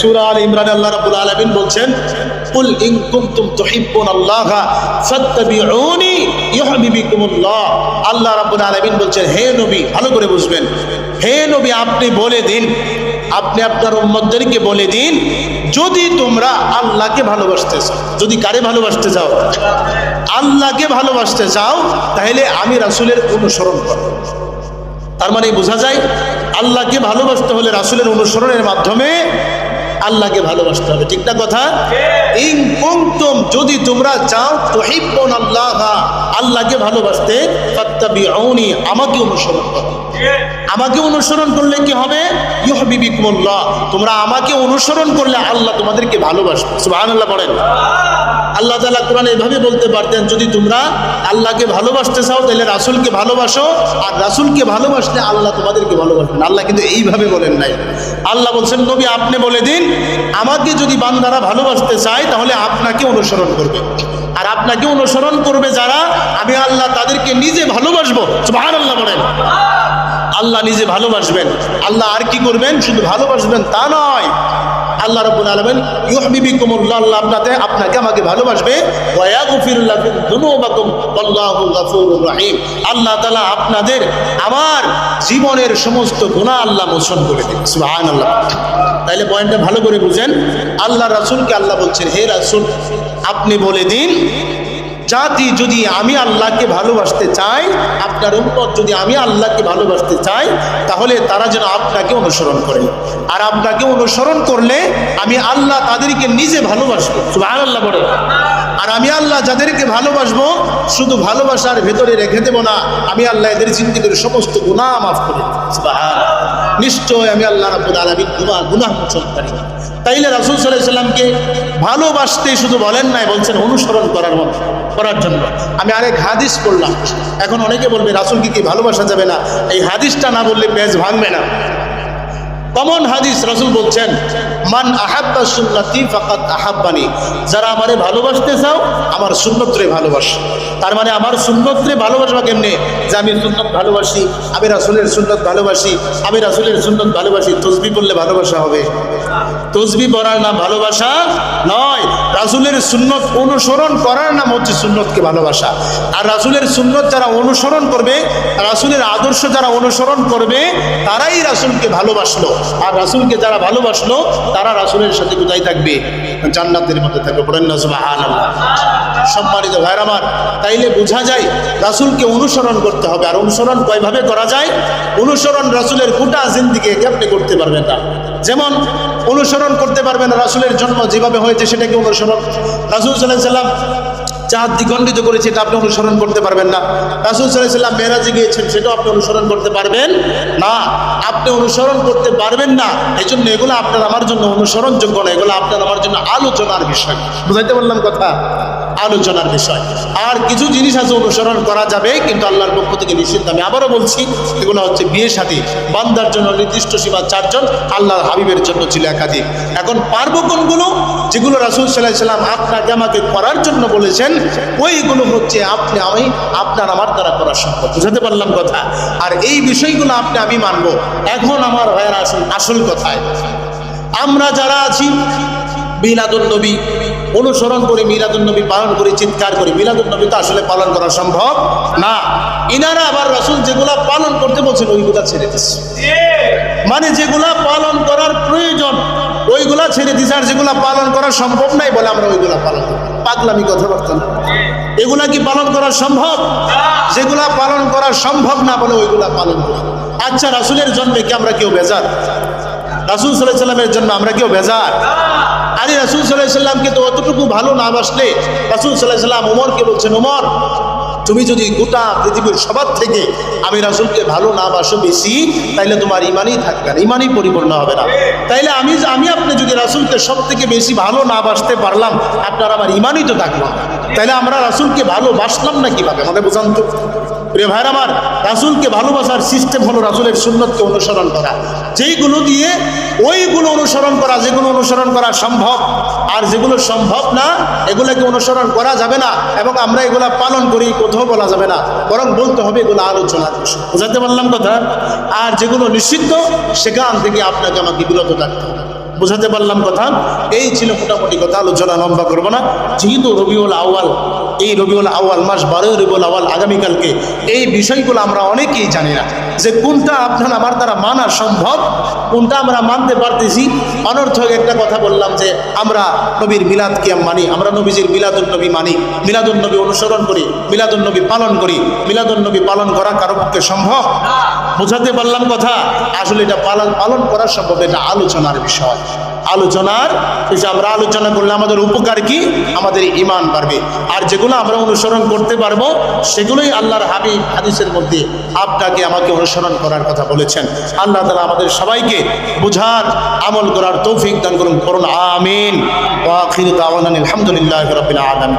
সূরা আল ইমরান আল্লাহ রাব্বুল আলামিন বলছেন, কুল ইন কুনতুম তুহিব্বুনাল্লাহা ফাত্তাবিউনি ইউহিব্বুকুমুল্লাহ। আল্লাহ রাব্বুল আলামিন বলছেন, হে নবী, ভালো করে বুঝবেন। হে নবী, আপনি বলে দিন। আপনি আপনার উম্মতদেরকে বলে দিন, যদি তোমরা আল্লাহকে ভালোবাসতে চাও, যদি কারে ভালোবাসতে চাও? আল্লাহকে ভালোবাসতে চাও, তাহলে আমি রাসুলের অনুসরণ করো তার মানে বোঝা যায়, আল্লাহকে ভালোবাসতে হলে রাসূলের অনুসরণের মাধ্যমে আল্লাহকে ভালোবাসতে হবে, ঠিক না কথা? ইন কুমতুম যদি তোমরা চাও তুহিব্বুন আল্লাহ আল্লাহকে ভালোবাসতে, ফাত্তাবিউনি আমাকে অনুসরণ করো। আমাকে অনুসরণ করলে কি হবে? তোমরা আমাকে অনুসরণ করলে আল্লাহ তোমাদেরকে ভালোবাসবে। সুবহানাল্লাহ বলেন আল্লাহ তাআলা কোরআনে এভাবে বলতে পারতেন, যদি তোমরা আল্লাহকে ভালোবাসতে চাও, তাহলে রাসূলকে ভালোবাসো, আর রাসূলকে ভালোবাসলে আল্লাহ তোমাদেরকে ভালোবাসবেন। আল্লাহ কিন্তু এইভাবে বলেন নাই। আল্লাহ বলছেন, নবী, আপনি বলে দিন, আমাকে যদি বান্দারা ভালোবাসতে চায়, তাহলে আপনাকে অনুসরণ করবে। আর আপনাকে অনুসরণ করবে যারা? আমি আল্লাহ তাদেরকে নিজে ভালোবাসবো। সুবহানাল্লাহ বলেন আল্লাহ নিজে ভালোবাসবেন। আল্লাহ আর কি করবেন? শুধু ভালোবাসবেন তা নয়। আল্লাহ রাব্বুল আলামিন আল্লাহ আপনাকে আপনাকে আমাকে ভালোবাসবে। আল্লাহু আল্লাহ তালা আপনাদের আমার জীবনের সমস্ত গুনাহ আল্লাহ মোচন করে দেন সুবহানাল্লাহ। তাইলে পয়েন্টটা ভালো করে বুঝেন। আল্লাহ রাসুলকে আল্লাহ বলছেন, হে রাসুল, আপনি বলে দিন জাতি যদি আমি আল্লাহকে ভালোবাসতে চাই, আপনার উন্নত যদি আমি আল্লাহকে ভালোবাসতে চাই, তাহলে তারা যেন আপনাকে অনুসরণ করে। আর আপনাকে অনুসরণ করলে আমি আল্লাহ তাদেরকে নিজে ভালোবাসবো। আল্লাহ বলে আর আমি আল্লাহ যাদেরকে ভালোবাসবো, শুধু ভালোবাসার ভেতরে রেখে দেবো না, আমি আল্লাহ এদের জিন্দিগির সমস্ত গুনাহ মাফ করে। নিশ্চয় আমি আল্লাহ রাব্বুল আলামিন গুনাহ গুনাহ মোচন করি। তাইলে রাসুল সাল্লাল্লাহু আলাইহি সাল্লামকে ভালোবাসতে শুধু বলেন নাই, বলছেন অনুসরণ করার মতো, করার জন্য। আমি আরেক হাদিস পড়লাম। এখন অনেকে বলবে, রাসূলকে কি ভালোবাসা যাবে না? এই হাদিসটা না বললে পেজ ভাঙবে না। কমন হাদিস রাসূল বলছেন, মান আহাব্বা সুন্নতি ফাকাত আহাব্বানি। যারা আমারে ভালোবাসতে চাও, আমার সুন্নতরে ভালোবাসো। তার মানে আমার সুন্নতরে ভালোবাসবা কেমনে? যে আমি সুন্নত ভালোবাসি, আমি রাসুলের সুন্নত ভালোবাসি, আমি রাসুলের সুন্নত ভালোবাসি, তসবি পড়লে ভালোবাসা হবে। তসবি পড়ার নাম ভালোবাসা নয়, রাসূলের সুন্নত অনুসরণ করার নাম হচ্ছে সুন্নতকে ভালোবাসা। আর রাসূলের সুন্নত যারা অনুসরণ করবে, রাসূলের আদর্শ যারা অনুসরণ করবে, তারাই রাসূলকে ভালোবাসলো। আর রাসূলকে যারা ভালোবাসলো, তারা রাসূলের সাথে কোথায় থাকবে? জান্নাতের মধ্যে থাকবে। পড়েন না সম্মানিত ভাইর আমার, তাইলে বোঝা যায় রাসূলকে অনুসরণ করতে হবে। আর অনুসরণ কয়ভাবে করা যায়? অনুসরণ রাসূলের গোটা জিন্দিকে আপনি করতে পারবেন না। যেমন, অনুসরণ করতে পারবেন রাসূলের জন্ম যেভাবে হয়েছে সেটাকে অনুসরণ। রাসূল আলাইহি সাল্লাম চাঁদ দ্বিখণ্ডিত করেছে, এটা আপনি অনুসরণ করতে পারবেন না। রাসুল সাল্লাহ মেরাজে গিয়েছেন, সেটাও আপনি অনুসরণ করতে পারবেন না। আপনি অনুসরণ করতে পারবেন না এই জন্য এগুলো আপনার আমার জন্য অনুসরণযোগ্য না, এগুলো আপনার আমার জন্য আলোচনার বিষয়। বুঝাইতে পারলাম কথা? আলোচনার বিষয়। আর কিছু জিনিস আছে অনুসরণ করা যাবে, কিন্তু আল্লাহর পক্ষ থেকে নিষিদ্ধ আমি আবারও বলছি, এগুলো হচ্ছে বিয়ে সাথী। বান্দার জন্য নির্দিষ্ট সীমা চারজন, আল্লাহর হাবিবের জন্য ছিল একাধিক। এখন পারব কোনগুলো যেগুলো রাসুল সাল্লাহ সাল্লাম আপনাকে আমাকে করার জন্য বলেছেন, ওইগুলো হচ্ছে আপনি, আমি, আপনার, আমার দ্বারা করা সম্ভব। বুঝাতে পারলাম কথা? আর এই বিষয়গুলো আপনি, আমি মানব। এখন আমার ভাইয়ের আসল আসল কথায়। আমরা যারা আছি মিলাদুল নবী অনুসরণ করে মিলাদুল নবী পালন করে, চিৎকার করি মিলাদুল নবী তো আসলে পালন করা সম্ভব না। ইনারা আবার রাসুল যেগুলা পালন করতে বলছেন, ওইগুলা ছেড়ে দিচ্ছে। মানে যেগুলা পালন করার প্রয়োজন, ওইগুলা ছেড়ে দিছে, আর যেগুলা পালন করা সম্ভব নাই বলে আমরা ওইগুলা পালন পাগলামি, কথাবার্তা না। এগুলা কি পালন করা সম্ভব? যেগুলা পালন করা সম্ভব না বলে ওইগুলা পালন করি। আচ্ছা রাসুলের জন্মে কি আমরা কেউ বেজার? রাসুল সাল্লাহ সাল্লামের জন্য আমরা কেউ বেজার? আরে রাসুল সাল্লাহ সাল্লামকে তো অতটুকু ভালো না বাসলে রাসুল সাল্লাহ সাল্লাম ওমরকে বলছেন, ওমর, তুমি যদি গোটা পৃথিবীর সবার থেকে আমি রাসুলকে ভালো না বাসো বেশি, তাইলে তোমার ইমানই থাকবে না, ইমানই পরিপূর্ণ হবে না। তাইলে আমি আমি আপনি যদি রাসুলকে সব থেকে বেশি ভালো না বাসতে পারলাম, আপনার আমার ইমানই তো থাকল। তাইলে আমরা রাসুলকে ভালোবাসলাম না কীভাবে? আমাকে বোঝান তো। প্রিয় ভাইর আমার, রাসুলকে ভালোবাসার সিস্টেম হলো রাসুলের সুন্নতকে অনুসরণ করা। যেইগুলো দিয়ে ওইগুলো অনুসরণ করা, যেগুলো অনুসরণ করা সম্ভব, আর যেগুলো সম্ভব না, এগুলোকে অনুসরণ করা যাবে না, এবং আমরা এগুলা পালন করি, কোথাও বলা যাবে না, বরং বলতে হবে এগুলো আলোচনা বুঝাতে পারলাম কথা? আর যেগুলো নিষিদ্ধ, সেখান থেকে আপনাকে আমাকে বিরত থাকতে হবে। বুঝাতে পারলাম কথা? এই ছিল মোটামুটি কথা, আলোচনা লম্বা করব না। যেহেতু রবিউল আউয়াল এই রবিউল আউয়াল মাস বারোই রবিউল আউয়াল আগামীকালকে। এই বিষয়গুলো আমরা অনেকেই জানি না যে কোনটা আপনার আমার দ্বারা মানা সম্ভব, কোনটা আমরা মানতে পারতেছি। অনর্থক একটা কথা বললাম যে আমরা নবীর মিলাদ কিয়াম মানি, আমরা নবীজির মিলাদুল নবী মানি মিলাদুল নবী অনুসরণ করি মিলাদুল নবী পালন করি মিলাদুল নবী পালন করা কারও পক্ষে সম্ভব? বোঝাতে পারলাম কথা? আসলে এটা পালন পালন করা সম্ভব, এটা আলোচনার বিষয়। আলোচনার যে আমরা আলোচনা করলে আমাদের উপকার কি? আমাদের ইমান বাড়বে। আর যেগুলো আমরা অনুসরণ করতে পারব, সেগুলোই আল্লাহর হাবিব হাদিসের মধ্যে আপনাকে আমাকে অনুসরণ করার কথা বলেছেন। আল্লাহ তালা আমাদের সবাইকে বুঝার, আমল করার তৌফিক দান করুন করুন, আমিন। আলহামদুলিল্লাহ রবিল আলম